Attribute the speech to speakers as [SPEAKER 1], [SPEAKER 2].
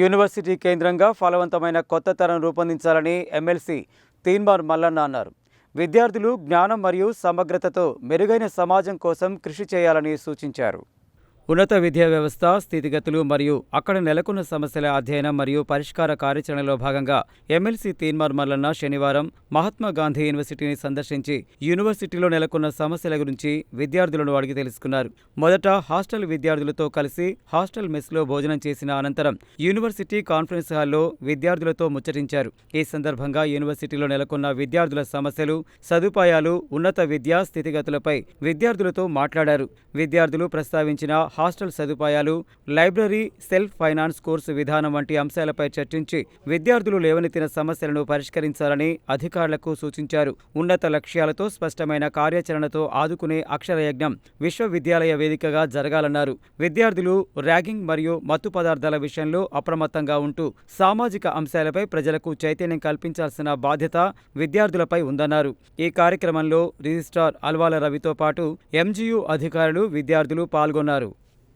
[SPEAKER 1] University కేంద్రంగా ఫలవంతమైన కొత్త తరం రూపొందించాలని ఎమ్మెల్సీ తీన్మార్ మల్లన్న అన్నారు. విద్యార్థులు జ్ఞానం మరియు సమగ్రతతో మెరుగైన సమాజం కోసం కృషి చేయాలని సూచించారు. ఉన్నత విద్యా వ్యవస్థ స్థితిగతులు మరియు అక్కడ నెలకొన్న సమస్యల అధ్యయనం మరియు పరిష్కార కార్యాచరణలో భాగంగా ఎమ్మెల్సీ తీన్మార్ మల్లన్న శనివారం మహాత్మా గాంధీ యూనివర్సిటీని సందర్శించి యూనివర్సిటీలో నెలకొన్న సమస్యల గురించి విద్యార్థులను అడిగి తెలుసుకున్నారు. మొదట హాస్టల్ విద్యార్థులతో కలిసి హాస్టల్ మెస్లో భోజనం చేసిన అనంతరం యూనివర్సిటీ కాన్ఫరెన్స్ హాల్లో విద్యార్థులతో ముచ్చటించారు. ఈ సందర్భంగా యూనివర్సిటీలో నెలకొన్న విద్యార్థుల సమస్యలు సదుపాయాలు ఉన్నత విద్యా స్థితిగతులపై విద్యార్థులతో మాట్లాడారు. విద్యార్థులు ప్రస్తావించిన హాస్టల్ సదుపాయాలు లైబ్రరీ సెల్ఫ్ ఫైనాన్స్ కోర్సు విధానం వంటి అంశాలపై చర్చించి విద్యార్థులు లేవనెత్తిన సమస్యలను పరిష్కరించాలని అధికారులకు సూచించారు. ఉన్నత లక్ష్యాలతో స్పష్టమైన కార్యాచరణతో ఆదుకునే అక్షరయజ్ఞం విశ్వవిద్యాలయ వేదికగా జరగాలన్నారు. విద్యార్థులు ర్యాగింగ్ మరియు మత్తు పదార్థాల విషయంలో అప్రమత్తంగా ఉంటూ సామాజిక అంశాలపై ప్రజలకు చైతన్యం కల్పించాల్సిన బాధ్యత విద్యార్థులపై ఉందన్నారు. ఈ కార్యక్రమంలో రిజిస్ట్రార్ అల్వాల రవితో పాటు ఎంజీయూ అధికారులు విద్యార్థులు పాల్గొన్నారు.